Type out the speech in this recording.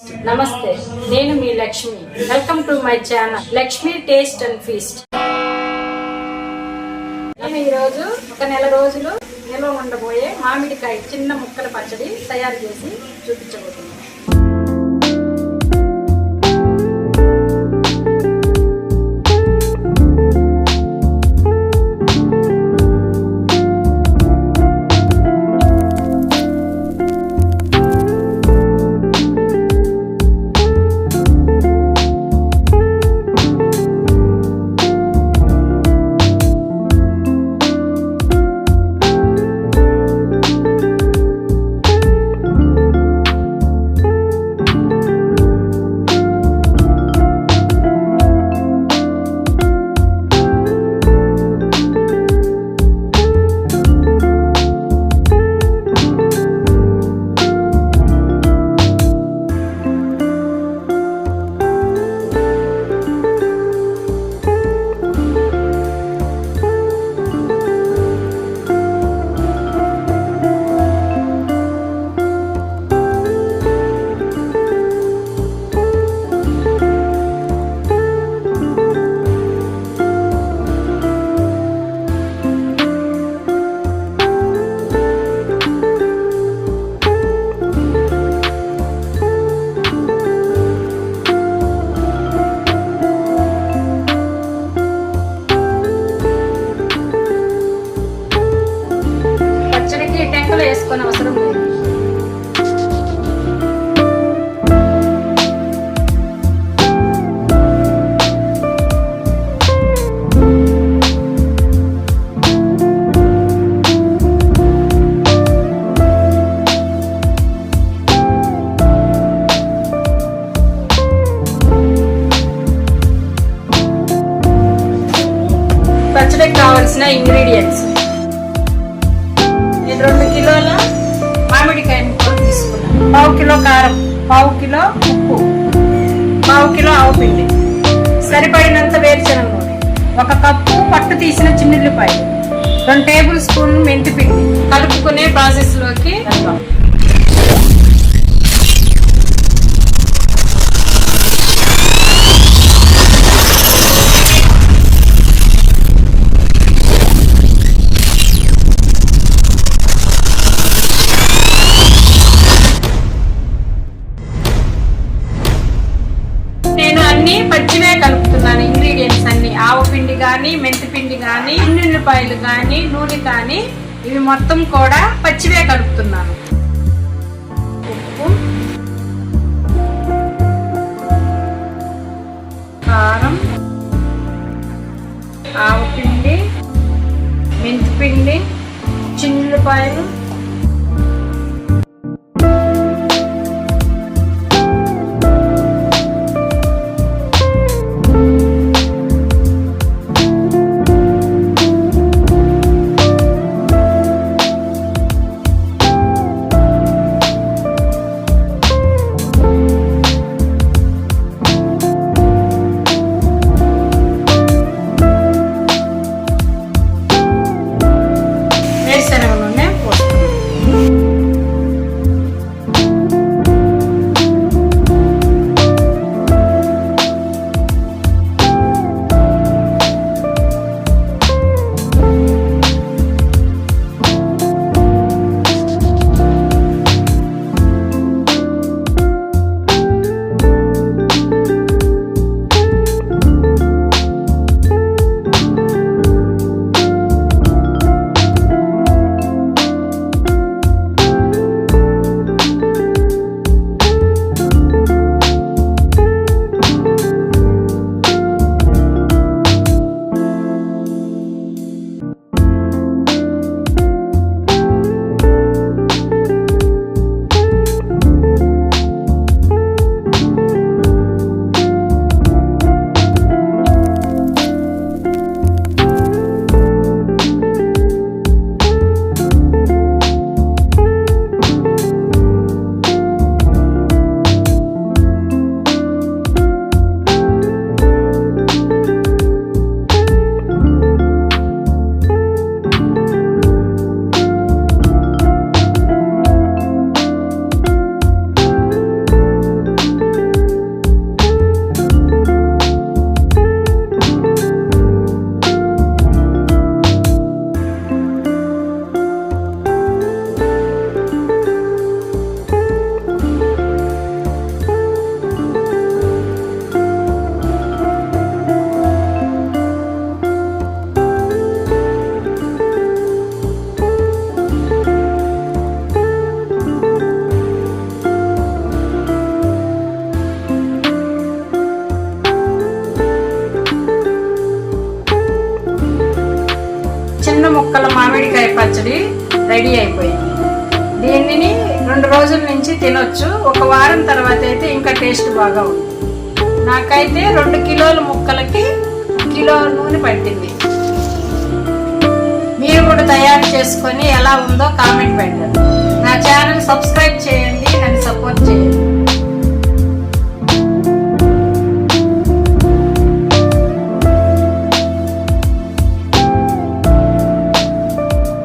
నమస్తే నేను మీ Lakshmi. Welcome to my channel Lakshmi taste and feast. నేను ఈరోజు ఒక నెల రోజులు నిల్వ ఉండబోయే మామిడికాయ చిన్న ముక్కల పచ్చడి తయారు చేసి చూపించబోతున్నాం. కావలసిన ఇంగ్రీడియంట్స్. నేను రెండు కిలోల మామిడికాయ ముక్కలు తీసుకున్నాను. పావు కిలో కారం పావు కిలో ఉప్పు పావు కిలో ఆవుపిండి సరిపడినంత వేరుశనగ నూనె ఒక కప్పు పట్టు తీసిన చిన్నుల్లిపాయలు రెండు టేబుల్ స్పూన్ మెంతి పిండి కలుపుకునే ప్రాసెస్లోకి వెళ్దాం పిండి కానీ మెంతి పిండి కానీ ఉల్లిపాయలు కానీ నూనె కానీ ఇవి మొత్తం కూడా పచ్చివే కలుపుతున్నాను. ఉప్పు కారం ముక్కల మామిడికాయ పచ్చడి రెడీ అయిపోయింది. దీనిని రెండు రోజుల నుంచి తినొచ్చు. ఒక వారం తర్వాత అయితే ఇంకా టేస్ట్ బాగా ఉంది. నాకైతే రెండు కిలోల ముక్కలకి కిలో నూనె పట్టింది. మీరు కూడా తయారు చేసుకొని ఎలా ఉందో కామెంట్ పెట్టండి. నా ఛానల్ సబ్స్క్రైబ్ చేయండి.